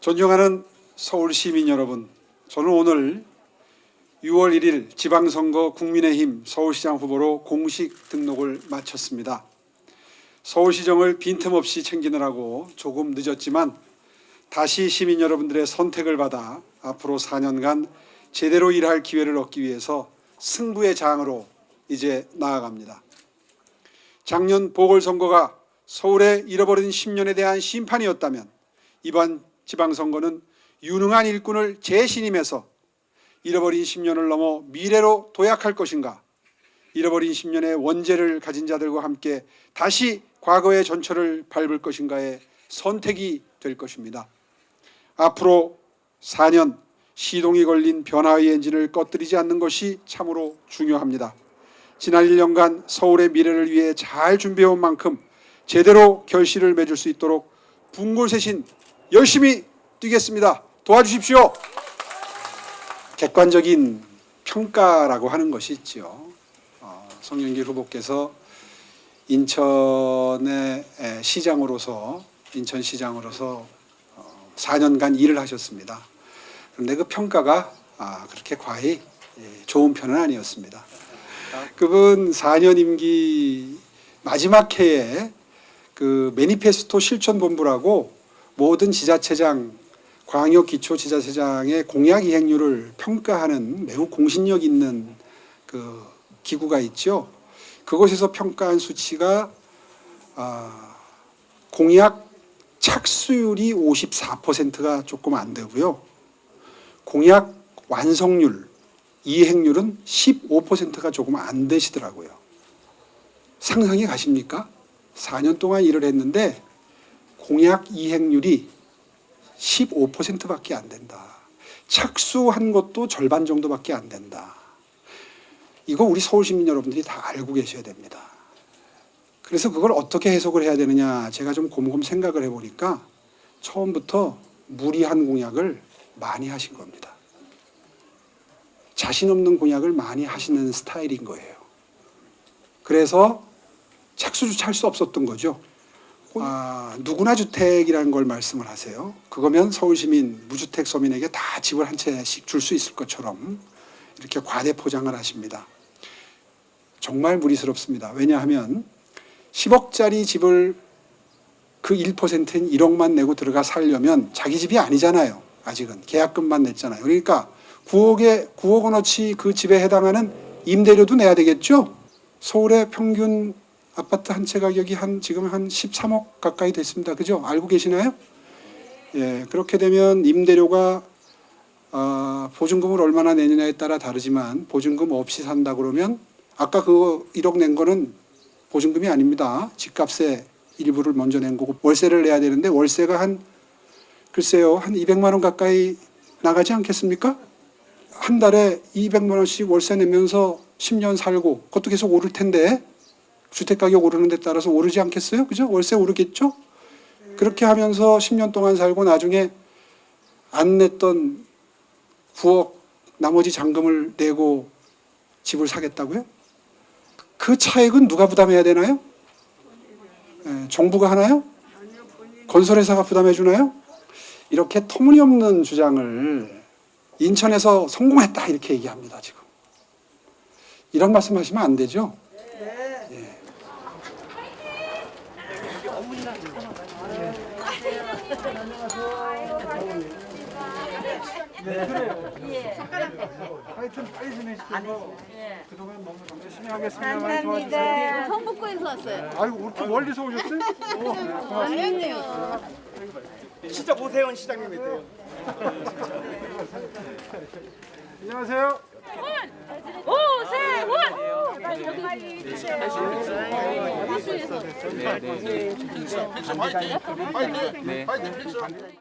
존경하는 서울 시민 여러분, 저는 오늘 6월 1일 지방선거 국민의힘 서울시장 후보로 공식 등록을 마쳤습니다. 서울시정을 빈틈없이 챙기느라고 조금 늦었지만 다시 시민 여러분들의 선택을 받아 앞으로 4년간 제대로 일할 기회를 얻기 위해서 승부의 장으로 이제 나아갑니다. 작년 보궐선거가 서울의 잃어버린 10년에 대한 심판이었다면 이번 지방선거는 유능한 일꾼을 재신임해서 잃어버린 10년을 넘어 미래로 도약할 것인가 잃어버린 10년의 원죄를 가진 자들과 함께 다시 과거의 전철을 밟을 것인가의 선택이 될 것입니다. 앞으로 4년 시동이 걸린 변화의 엔진을 꺼뜨리지 않는 것이 참으로 중요합니다. 지난 1년간 서울의 미래를 위해 잘 준비해온 만큼 제대로 결실을 맺을 수 있도록 분골쇄신 열심히 뛰겠습니다. 도와주십시오. 객관적인 평가라고 하는 것이 있죠. 어, 송영길 후보께서 인천의 에, 시장으로서 인천시장으로서 어, 4년간 일을 하셨습니다. 그런데 그 평가가 아, 그렇게 과히 예, 좋은 편은 아니었습니다. 그분 4년 임기 마지막 해에 그 매니페스토 실천 본부라고 모든 지자체장, 광역 기초 지자체장의 공약 이행률을 평가하는 매우 공신력 있는 그 기구가 있죠. 그곳에서 평가한 수치가 아, 공약 착수율이 54%가 조금 안 되고요. 공약 완성률, 이행률은 15%가 조금 안 되시더라고요. 상상이 가십니까? 4년 동안 일을 했는데 공약 이행률이 15%밖에 안 된다. 착수한 것도 절반 정도밖에 안 된다. 이거 우리 서울 시민 여러분들이 다 알고 계셔야 됩니다. 그래서 그걸 어떻게 해석을 해야 되느냐 제가 좀 곰곰 생각을 해보니까 처음부터 무리한 공약을 많이 하신 겁니다. 자신 없는 공약을 많이 하시는 스타일인 거예요. 그래서 착수조차 할 수 없었던 거죠. 아, 누구나 주택이라는 걸 말씀을 하세요. 그거면 서울 시민 무주택 서민에게 다 집을 한 채씩 줄 수 있을 것처럼 이렇게 과대 포장을 하십니다. 정말 무리스럽습니다. 왜냐하면 10억짜리 집을 그 1%인 1억만 내고 들어가 살려면 자기 집이 아니잖아요. 아직은 계약금만 냈잖아요. 그러니까 9억에 9억 원어치 그 집에 해당하는 임대료도 내야 되겠죠. 서울의 평균 아파트 한 채 가격이 한 지금 한 13억 가까이 됐습니다. 그죠? 알고 계시나요? 예, 그렇게 되면 임대료가 아, 보증금을 얼마나 내느냐에 따라 다르지만 보증금 없이 산다 그러면 아까 그 1억 낸 거는 보증금이 아닙니다. 집값의 일부를 먼저 낸 거고 월세를 내야 되는데 월세가 한 글쎄요 한 200만 원 가까이 나가지 않겠습니까? 한 달에 200만 원씩 월세 내면서 10년 살고 그것도 계속 오를 텐데 주택 가격 오르는 데 따라서 오르지 않겠어요? 그죠? 월세 오르겠죠? 그렇게 하면서 10년 동안 살고 나중에 안 냈던 9억 나머지 잔금을 내고 집을 사겠다고요? 그 차액은 누가 부담해야 되나요? 예, 정부가 하나요? 건설회사가 부담해 주나요? 이렇게 터무니없는 주장을 인천에서 성공했다 이렇게 얘기합니다 지금. 이런 말씀하시면 안 되죠. 예. 네, 그래요. 하 여튼 빨리 좀 해주셔서 그동안 너무 열심히 하겠습니다. 많이 도와주세요. 감사합니다. 성북구에서 왔어요. 아이고 이렇게 멀리서 오셨어요? 오, 네, 고맙습니다. 아니요. 진짜 오세훈 시장님이세요. 안녕하세요. 오세훈!